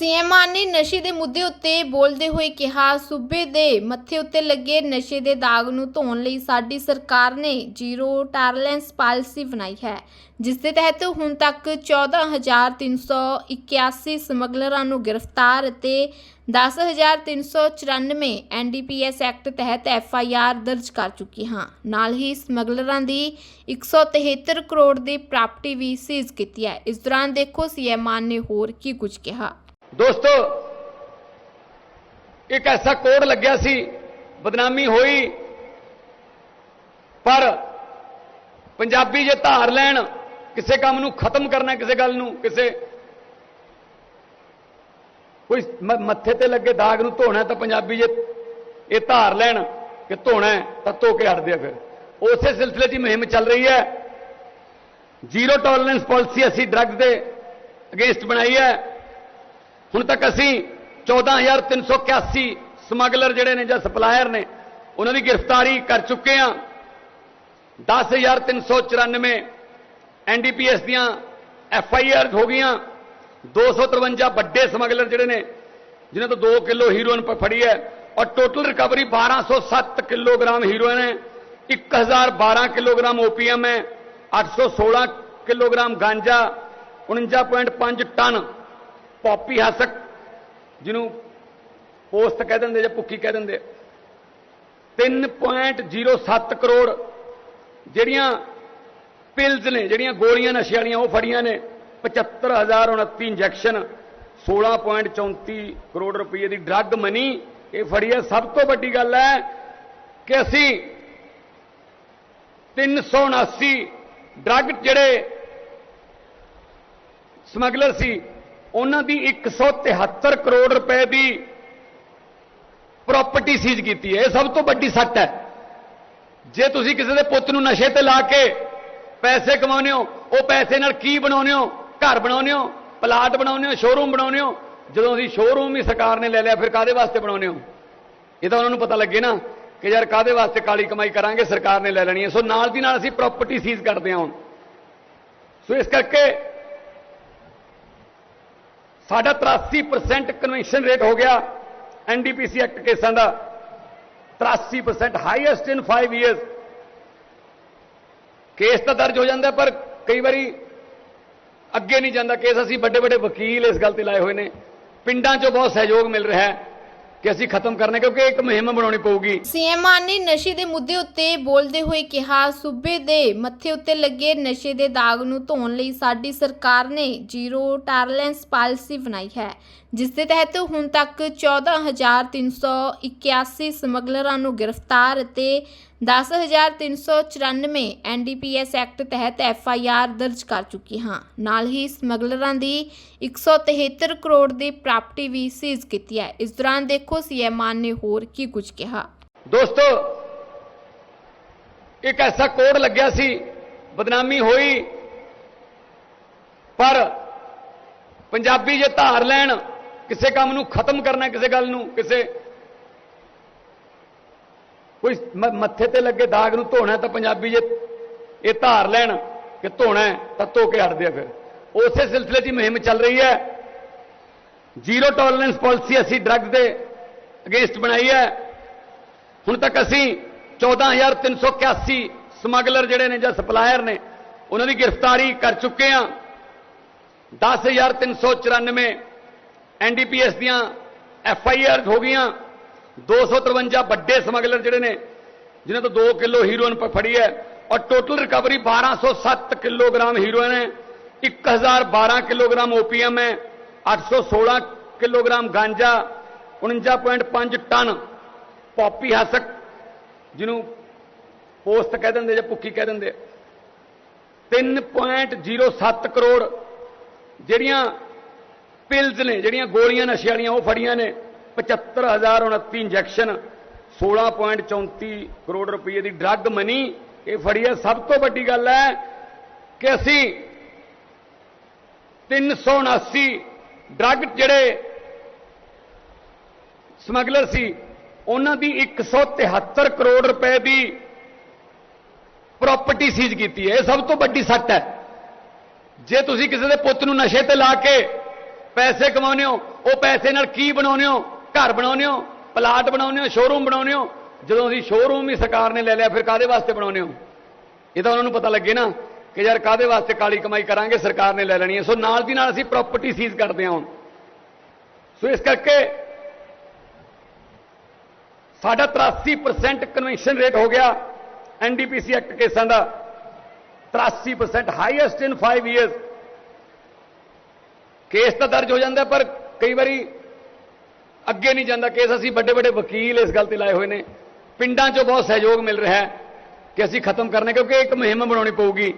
CM ਮਾਨ ਨੇ ਨਸ਼ੇ ਦੇ ਮੁੱਦੇ ਉੱਤੇ ਬੋਲਦੇ ਹੋਏ ਕਿਹਾ, ਸੂਬੇ ਦੇ ਮੱਥੇ ਉੱਤੇ ਲੱਗੇ ਨਸ਼ੇ ਦੇ ਦਾਗ ਨੂੰ ਧੋਣ ਲਈ ਸਾਡੀ ਸਰਕਾਰ ਨੇ ਜ਼ੀਰੋ ਟਾਲਰੈਂਸ ਪਾਲਿਸੀ ਬਣਾਈ ਹੈ, ਜਿਸ ਦੇ ਤਹਿਤ ਹੁਣ ਤੱਕ 14381 ਸਮਗਲਰਾਂ ਨੂੰ ਗ੍ਰਿਫਤਾਰ ਅਤੇ 10394 ਐਨਡੀਪੀਐਸ ਐਕਟ ਤਹਿਤ ਐਫਆਈਆਰ ਦਰਜ ਕਰ ਚੁੱਕੀ ਹਾਂ। ਨਾਲ ਹੀ ਸਮਗਲਰਾਂ ਦੀ 173 ਕਰੋੜ ਦੀ ਪ੍ਰਾਪਰਟੀ ਵੀ ਸੀਜ਼ ਕੀਤੀ ਹੈ। ਇਸ ਦੌਰਾਨ ਦੇਖੋ ਸੀਐਮ ਮਾਨ ਨੇ ਹੋਰ ਕੀ ਕੁਝ ਕਿਹਾ। ਦੋਸਤੋ, ਇੱਕ ਐਸਾ ਕੋਡ ਲੱਗਿਆ ਸੀ, ਬਦਨਾਮੀ ਹੋਈ, ਪਰ ਪੰਜਾਬੀ ਜੇ ਧਾਰ ਲੈਣ, ਕਿਸੇ ਕੰਮ ਨੂੰ ਖਤਮ ਕਰਨਾ, ਕਿਸੇ ਗੱਲ ਨੂੰ, ਕਿਸੇ ਕੋਈ ਮੱਥੇ ਤੇ ਲੱਗੇ ਦਾਗ ਨੂੰ ਧੋਣਾ, ਤਾਂ ਪੰਜਾਬੀ ਜੇ ਇਹ ਧਾਰ ਲੈਣ ਕਿ ਧੋਣਾ ਤਾਂ ਧੋ ਕੇ ਹਟਦੇ ਆ ਫਿਰ। ਉਸੇ ਸਿਲਸਿਲੇ 'ਚ ਮੁਹਿੰਮ ਚੱਲ ਰਹੀ ਹੈ। ਜ਼ੀਰੋ ਟੋਲਰੈਂਸ ਪਾਲਿਸੀ ਅਸੀਂ ਡਰੱਗ ਦੇ ਅਗੇਂਸਟ ਬਣਾਈ ਹੈ। ਹੁਣ ਤੱਕ ਅਸੀਂ 14381 ਸਮਗਲਰ ਜਿਹੜੇ ਨੇ ਜਾਂ ਸਪਲਾਇਰ ਨੇ, ਉਹਨਾਂ ਦੀ ਗ੍ਰਿਫਤਾਰੀ ਕਰ ਚੁੱਕੇ ਹਾਂ। 10394 ਐਨਡੀਪੀਐਸ ਦੀਆਂ ਐਫ ਆਈ ਆਰ ਹੋ ਗਈਆਂ। 253 ਵੱਡੇ ਸਮਗਲਰ ਜਿਹੜੇ ਨੇ, ਜਿਨ੍ਹਾਂ ਤੋਂ 2 ਕਿਲੋ ਹੀਰੋਇਨ ਫੜੀ ਹੈ ਔਰ ਟੋਟਲ ਰਿਕਵਰੀ 1207 ਕਿਲੋਗ੍ਰਾਮ ਹੀਰੋਇਨ ਹੈ। 1012 ਕਿਲੋਗ੍ਰਾਮ ਓਪੀਐਮ ਹੈ 816 ਕਿਲੋਗ੍ਰਾਮ ਗਾਂਜਾ 49.5 ਟਨ ਪੌਪੀ ਹਸਕ, ਜਿਹਨੂੰ ਪੋਸਟ ਕਹਿ ਦਿੰਦੇ ਜਾਂ ਭੁੱਕੀ ਕਹਿ ਦਿੰਦੇ 3.07 ਕਰੋੜ ਜਿਹੜੀਆਂ ਪਿਲਸ ਨੇ, ਜਿਹੜੀਆਂ ਗੋਲੀਆਂ ਨਸ਼ੇ ਵਾਲੀਆਂ ਉਹ ਫੜੀਆਂ ਨੇ। 75029 ਇੰਜੈਕਸ਼ਨ 16.34 ਕਰੋੜ ਰੁਪਏ ਦੀ ਡਰੱਗ ਮਨੀ ਇਹ ਫੜੀ ਹੈ ਸਭ ਤੋਂ ਵੱਡੀ ਗੱਲ ਹੈ ਕਿ ਅਸੀਂ 379 ਡਰੱਗ ਜਿਹੜੇ ਸਮਗਲਰ ਸੀ ਉਹਨਾਂ ਦੀ 173 ਕਰੋੜ ਰੁਪਏ ਦੀ ਪ੍ਰਾਪਰਟੀ ਸੀਜ਼ ਕੀਤੀ ਹੈ। ਇਹ ਸਭ ਤੋਂ ਵੱਡੀ ਸੱਟ ਹੈ। ਜੇ ਤੁਸੀਂ ਕਿਸੇ ਦੇ ਪੁੱਤ ਨੂੰ ਨਸ਼ੇ ਤੇ ਲਾ ਕੇ ਪੈਸੇ ਕਮਾਉਂਦੇ ਹੋ, ਉਹ ਪੈਸੇ ਨਾਲ ਕੀ ਬਣਾਉਂਦੇ ਹੋ? ਘਰ ਬਣਾਉਂਦੇ ਹੋ? ਪਲਾਟ ਬਣਾਉਂਦੇ ਹੋ? ਸ਼ੋਰੂਮ ਬਣਾਉਂਦੇ ਹੋ? ਜਦੋਂ ਅਸੀਂ ਸ਼ੋਰੂਮ ਹੀ ਸਰਕਾਰ ਨੇ ਲੈ ਲਿਆ, ਫਿਰ ਕਾਦੇ ਵਾਸਤੇ ਬਣਾਉਂਦੇ ਹੋ? ਇਹ ਤਾਂ ਉਹਨਾਂ ਨੂੰ ਪਤਾ ਲੱਗੇ ਨਾ ਕਿ ਯਾਰ ਕਾਦੇ ਵਾਸਤੇ ਕਾਲੀ ਕਮਾਈ ਕਰਾਂਗੇ, ਸਰਕਾਰ ਨੇ ਲੈ ਲੈਣੀ ਹੈ। ਸੋ ਨਾਲ ਦੀ ਨਾਲ ਅਸੀਂ ਪ੍ਰਾਪਰਟੀ ਸੀਜ਼ ਕਰਦੇ ਹਾਂ ਹੁਣ। ਸੋ ਇਸ ਕਰਕੇ ਸਾਡਾ 83% ਕਨਵੈਂਸ਼ਨ ਰੇਟ ਹੋ ਗਿਆ ਐਨਡੀਪੀਸੀ ਐਕਟ ਕੇਸਾਂ ਦਾ। 83% ਹਾਈਐਸਟ ਇਨ 5 ਇਅਰਸ ਕੇਸ ਤਾਂ ਦਰਜ ਹੋ ਜਾਂਦਾ ਪਰ ਕਈ ਵਾਰੀ ਅੱਗੇ ਨਹੀਂ ਜਾਂਦਾ। ਕੇਸ ਅਸੀਂ ਵੱਡੇ ਵੱਡੇ ਵਕੀਲ ਇਸ ਗੱਲ ਤੇ ਲਾਏ ਹੋਏ ਨੇ। ਪਿੰਡਾਂ 'ਚੋਂ ਬਹੁਤ ਸਹਿਯੋਗ ਮਿਲ ਰਿਹਾ ਹੈ। ਕਿ ਅਸੀਂ ਖਤਮ ਕਰਨਾ, ਕਿਉਂਕਿ ਇੱਕ ਮੁਹਿੰਮ ਬਣਾਉਣੀ ਪਊਗੀ। ਸੀਐਮ ਮਾਨ ਨੇ ਨਸ਼ੇ ਦੇ ਮੁੱਦੇ ਉੱਤੇ ਬੋਲਦੇ ਹੋਏ ਕਿਹਾ, ਸੂਬੇ ਦੇ ਮੱਥੇ ਉੱਤੇ ਲੱਗੇ ਨਸ਼ੇ ਦੇ ਦਾਗ ਨੂੰ ਧੋਣ ਲਈ ਸਾਡੀ ਸਰਕਾਰ ਨੇ ਜ਼ੀਰੋ ਟਾਲਰੈਂਸ ਪਾਲਿਸੀ ਬਣਾਈ ਹੈ। ਜਿਸ ਦੇ ਤਹਿਤ ਹੁਣ ਤੱਕ 14381 ਸਮਗਲਰਾਂ ਨੂੰ ਗ੍ਰਿਫਤਾਰ ਅਤੇ 10394 ਐਨਡੀਪੀਐਸ ਐਕਟ ਤਹਿਤ ਐਫਆਈਆਰ ਦਰਜ ਕਰ ਚੁੱਕੀ ਹਾਂ। ਨਾਲ ਹੀ ਸਮਗਲਰਾਂ ਦੀ 173 ਕਰੋੜ ਦੀ ਪ੍ਰਾਪਰਟੀ ਵੀ ਸੀਜ਼ ਕੀਤੀ ਹੈ। ਇਸ ਦੌਰਾਨ ਦੇਖੋ ਸੀਐਮ ਮਾਨ ਨੇ ਹੋਰ ਕੀ ਕੁਝ ਕਿਹਾ। ਦੋਸਤੋ, ਇੱਕ ਐਸਾ ਕੋਡ ਲੱਗਿਆ ਸੀ, ਬਦਨਾਮੀ ਹੋਈ, ਪਰ ਪੰਜਾਬੀ ਜੇ ਧਾਰ ਲੈਣ ਕਿਸੇ ਕੰਮ ਨੂੰ ਖਤਮ ਕਰਨਾ ਕਿਸੇ ਗੱਲ ਨੂੰ, ਕਿਸੇ ਕੋਈ ਮੱਥੇ ਤੇ ਲੱਗੇ ਦਾਗ ਨੂੰ ਧੋਣਾ ਤਾਂ ਪੰਜਾਬੀ ਜੇ ਇਹ ਧਾਰ ਲੈਣ ਕਿ ਧੋਣਾ ਤਾਂ ਧੋ ਕੇ ਹਟਦੇ ਆ ਫਿਰ। ਉਸੇ ਸਿਲਸਿਲੇ 'ਚ ਮੁਹਿੰਮ ਚੱਲ ਰਹੀ ਹੈ। ਜ਼ੀਰੋ ਟੋਲਰੈਂਸ ਪਾਲਿਸੀ ਅਸੀਂ ਡਰੱਗ ਦੇ ਅਗੇਂਸਟ ਬਣਾਈ ਹੈ। ਹੁਣ ਤੱਕ ਅਸੀਂ 14381 ਸਮਗਲਰ ਜਿਹੜੇ ਨੇ ਜਾਂ ਸਪਲਾਇਰ ਨੇ, ਉਹਨਾਂ ਦੀ ਗ੍ਰਿਫਤਾਰੀ ਕਰ ਚੁੱਕੇ ਹਾਂ। 10394 ਐਨਡੀਪੀਐਸ ਦੀਆਂ ਐਫ ਆਈ ਆਰ ਹੋ ਗਈਆਂ। 253 ਵੱਡੇ ਸਮਗਲਰ ਜਿਹੜੇ ਨੇ, ਜਿਨ੍ਹਾਂ ਤੋਂ 2 ਕਿਲੋ ਹੀਰੋਇਨ ਫੜੀ ਹੈ ਔਰ ਟੋਟਲ ਰਿਕਵਰੀ 1207 ਕਿਲੋਗ੍ਰਾਮ ਹੀਰੋਇਨ ਹੈ 1012 ਕਿਲੋਗ੍ਰਾਮ ਓਪੀਐਮ ਹੈ 816 ਕਿਲੋਗ੍ਰਾਮ ਗਾਂਜਾ 49.5 ਟਨ ਪੌਪੀ ਹਸਕ, ਜਿਹਨੂੰ ਪੋਸਟ ਕਹਿ ਦਿੰਦੇ ਜਾਂ ਭੁੱਕੀ ਕਹਿ ਦਿੰਦੇ 3.07 ਕਰੋੜ ਜਿਹੜੀਆਂ ਪਿਲਸ ਨੇ, ਜਿਹੜੀਆਂ ਗੋਲੀਆਂ ਨਸ਼ੇ ਵਾਲੀਆਂ ਉਹ ਫੜੀਆਂ ਨੇ। 75029 ਇੰਜੈਕਸ਼ਨ 16.34 ਕਰੋੜ ਰੁਪਏ ਦੀ ਡਰੱਗ ਮਨੀ ਇਹ ਫੜੀ ਹੈ। ਸਭ ਤੋਂ ਵੱਡੀ ਗੱਲ ਹੈ ਕਿ ਅਸੀਂ 379 ਡਰੱਗ ਜਿਹੜੇ ਸਮਗਲਰ ਸੀ, ਉਹਨਾਂ ਦੀ 173 ਕਰੋੜ ਰੁਪਏ ਦੀ ਪ੍ਰਾਪਰਟੀ ਸੀਜ਼ ਕੀਤੀ ਹੈ। ਇਹ ਸਭ ਤੋਂ ਵੱਡੀ ਸੱਟ ਹੈ। ਜੇ ਤੁਸੀਂ ਕਿਸੇ ਦੇ ਪੁੱਤ ਨੂੰ ਨਸ਼ੇ ਤੇ ਲਾ ਕੇ ਪੈਸੇ ਕਮਾਉਂਦੇ ਹੋ? ਉਹ ਪੈਸੇ ਨਾਲ ਕੀ ਬਣਾਉਂਦੇ ਹੋ? ਘਰ ਬਣਾਉਂਦੇ ਹੋ? ਪਲਾਟ ਬਣਾਉਂਦੇ ਹੋ? ਸ਼ੋਰੂਮ ਬਣਾਉਂਦੇ ਹੋ? ਜਦੋਂ ਅਸੀਂ ਸ਼ੋਰੂਮ ਹੀ ਸਰਕਾਰ ਨੇ ਲੈ ਲਿਆ, ਫਿਰ ਕਾਦੇ ਵਾਸਤੇ ਬਣਾਉਂਦੇ ਹੋ? ਇਹ ਤਾਂ ਉਹਨਾਂ ਨੂੰ ਪਤਾ ਲੱਗੇ ਨਾ ਕਿ ਯਾਰ ਕਾਦੇ ਵਾਸਤੇ ਕਾਲੀ ਕਮਾਈ ਕਰਾਂਗੇ ਸਰਕਾਰ ਨੇ ਲੈ ਲੈਣੀ ਹੈ। ਸੋ ਨਾਲ ਦੀ ਨਾਲ ਅਸੀਂ ਪ੍ਰਾਪਰਟੀ ਸੀਜ਼ ਕਰਦੇ ਹਾਂ ਹੁਣ। ਸੋ ਇਸ ਕਰਕੇ ਸਾਡਾ 83% ਕਨਵੈਂਸ਼ਨ ਰੇਟ ਹੋ ਗਿਆ ਐਨਡੀਪੀਸੀ ਐਕਟ ਕੇਸਾਂ ਦਾ। 83% ਹਾਈਐਸਟ ਇਨ 5 ਇਅਰਸ ਕੇਸ ਤਾਂ ਦਰਜ ਹੋ ਜਾਂਦਾ, ਪਰ ਕਈ ਵਾਰੀ ਅੱਗੇ ਨਹੀਂ ਜਾਂਦਾ। ਕੇਸ ਅਸੀਂ ਵੱਡੇ ਵੱਡੇ ਵਕੀਲ ਇਸ ਗੱਲ ਤੇ ਲਾਏ ਹੋਏ ਨੇ। ਪਿੰਡਾਂ 'ਚੋਂ ਬਹੁਤ ਸਹਿਯੋਗ ਮਿਲ ਰਿਹਾ ਹੈ ਕਿ ਅਸੀਂ ਖਤਮ ਕਰਨੇ ਕਿਉਂਕਿ ਇੱਕ ਮੁਹਿੰਮ ਬਣਾਉਣੀ ਪਊਗੀ।